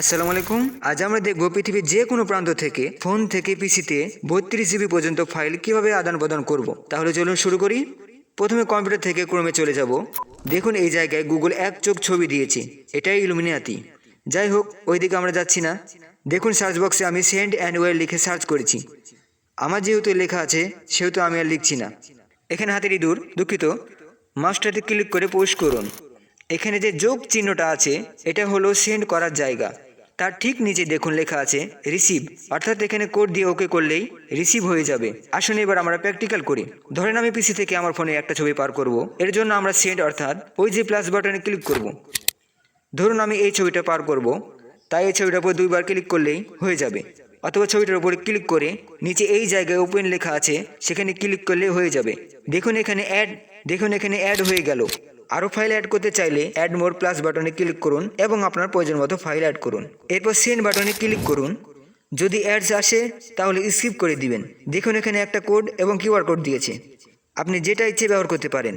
আসসালামু আলাইকুম। আজ আমরা দেখব পৃথিবীর যে কোনো প্রান্ত থেকে, ফোন থেকে, পিসিতে বত্রিশ জিবি পর্যন্ত ফাইল কীভাবে আদান প্রদান করব। তাহলে চলুন শুরু করি। প্রথমে কম্পিউটার থেকে ক্রমে চলে যাব। দেখুন এই জায়গায় গুগল এক চোখ ছবি দিয়েছে। এটাই ইলুমিনিয়াতি যাই হোক, ওইদিকে আমরা যাচ্ছি না। দেখুন সার্চ বক্সে আমি সেন্ড অ্যান্ড ওয়ার লিখে সার্চ করেছি। আমার যেহেতু লেখা আছে, সেহেতু আমি আর লিখছি না। এখানে হাতের ইঁদুর, দুঃখিত। মাউসটাতে ক্লিক করে পোস্ট করুন। এখানে যে যোগ চিহ্নটা আছে, এটা হলো সেন্ড করার জায়গা। তার ঠিক নিচে দেখুন লেখা আছে, রিসিভ। অর্থাৎ এখানে কোড দিয়ে ওকে করলেই রিসিভ হয়ে যাবে। আসুন এবার আমরা প্র্যাকটিক্যাল করি। ধরেন আমি পিসি থেকে আমার ফোনে একটা ছবি পার করব। এর জন্য আমরা সেন্ড অর্থাৎ ওই যে প্লাস বাটনে ক্লিক করব। ধরুন আমি এই ছবিটা পার করব। তাই এই ছবিটার উপর দুইবার ক্লিক করলেই হয়ে যাবে। অথবা ছবিটার উপরে ক্লিক করে নিচে এই জায়গায় ওপেন লেখা আছে, সেখানে ক্লিক করলে হয়ে যাবে। দেখুন এখানে অ্যাড দেখুন এখানে অ্যাড হয়ে গেল। আরও ফাইল অ্যাড করতে চাইলে অ্যাড মোর প্লাস বাটনে ক্লিক করুন এবং আপনার প্রয়োজন মতো ফাইল অ্যাড করুন। এরপর সেন্ড বাটনে ক্লিক করুন। যদি অ্যাডস আসে, তাহলে স্কিপ করে দিবেন। দেখুন এখানে একটা কোড এবং কিউআর কোড দিয়েছে। আপনি যেটা ইচ্ছে ব্যবহার করতে পারেন।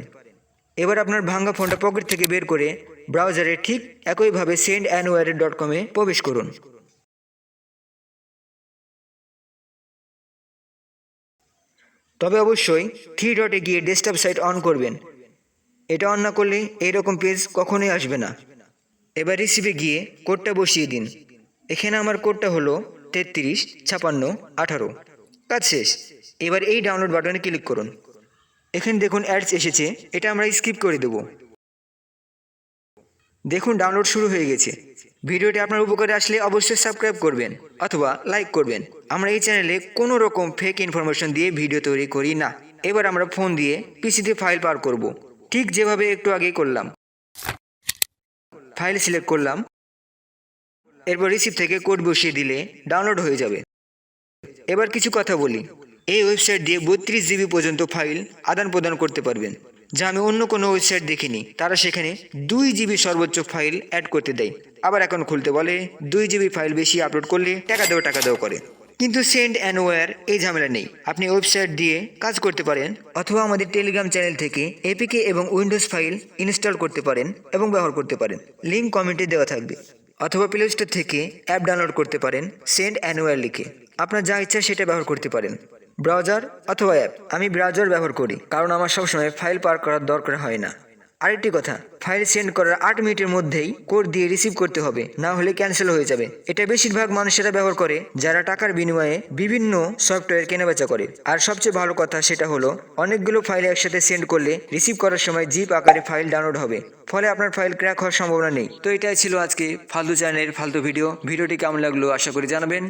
এবার আপনার ভাঙ্গা ফোনটা পকেট থেকে বের করে ব্রাউজারে ঠিক একইভাবে সেন্ড অ্যানওয়ার ডট কমে প্রবেশ করুন। তবে অবশ্যই থ্রি ডটে গিয়ে ডেস্কটপ সাইট অন করবেন। এটা অন না করলে এইরকম পেজ কখনোই আসবে না। এবার রিসিভে গিয়ে কোডটা বসিয়ে দিন। এখানে আমার কোডটা হলো তেত্রিশ, ছাপান্ন, আঠারো। কাজ শেষ। এবার এই ডাউনলোড বাটনে ক্লিক করুন। এখানে দেখুন অ্যাডস এসেছে, এটা আমরা স্কিপ করে দেব। দেখুন ডাউনলোড শুরু হয়ে গেছে। ভিডিওটি আপনার উপকারে আসলে অবশ্যই সাবস্ক্রাইব করবেন অথবা লাইক করবেন। আমরা এই চ্যানেলে কোনো রকম ফেক ইনফরমেশন দিয়ে ভিডিও তৈরি করি না। এবার আমরা ফোন দিয়ে পিসিতে ফাইল পার করব। ঠিক যেভাবে একটু আগে করলাম ফাইল সিলেক্ট করলাম, এরপর রিসিভ থেকে কোড বসিয়ে দিলে ডাউনলোড হয়ে যাবে। এবার কিছু কথা বলি। এই ওয়েবসাইট দিয়ে বত্রিশ জিবি পর্যন্ত ফাইল আদান প্রদান করতে পারবেন, যা আমি অন্য কোনো ওয়েবসাইট দেখিনি। তারা সেখানে দুই জিবি সর্বোচ্চ ফাইল অ্যাড করতে দেয়। আবার এখন খুলতে বলে, দুই জিবি ফাইল বেশি আপলোড করলে টাকা দেওয়া টাকা দেওয়া করে। কিন্তু সেন্ড অ্যান্ড ওয়্যার এই ঝামেলা নেই। আপনি ওয়েবসাইট দিয়ে কাজ করতে পারেন অথবা আমাদের টেলিগ্রাম চ্যানেল থেকে এপিকে এবং উইন্ডোজ ফাইল ইনস্টল করতে পারেন এবং ব্যবহার করতে পারেন। লিঙ্ক কমেন্টে দেওয়া থাকবে। অথবা প্লে স্টোর থেকে অ্যাপ ডাউনলোড করতে পারেন সেন্ড অ্যানুয়াল লিখে। আপনার যা ইচ্ছা সেটা ব্যবহার করতে পারেন। ব্রাউজার অথবা অ্যাপ। আমি ব্রাউজার ব্যবহার করি, কারণ আমার সবসময় ফাইল পার করার দরকার হয় না। আরেকটি কথা, ফাইল সেন্ড করার আট মিনিটের মধ্যেই কোড দিয়ে রিসিভ করতে হবে, না হলে ক্যান্সেল হয়ে যাবে। এটা বেশিরভাগ মানুষেরা ব্যবহার করে, যারা টাকার বিনিময়ে বিভিন্ন সফটওয়্যার কেনাবেচা করে। আর সবচেয়ে ভালো কথা সেটা হলো, অনেকগুলো ফাইল একসাথে সেন্ড করলে রিসিভ করার সময় জিপ আকারে ফাইল ডাউনলোড হবে। ফলে আপনার ফাইল ক্র্যাক হওয়ার সম্ভাবনা নেই। তো এটাই ছিল আজকে ফালতু চ্যানেলের ফালতু ভিডিও। ভিডিওটি কেমন লাগল আশা করি জানাবেন।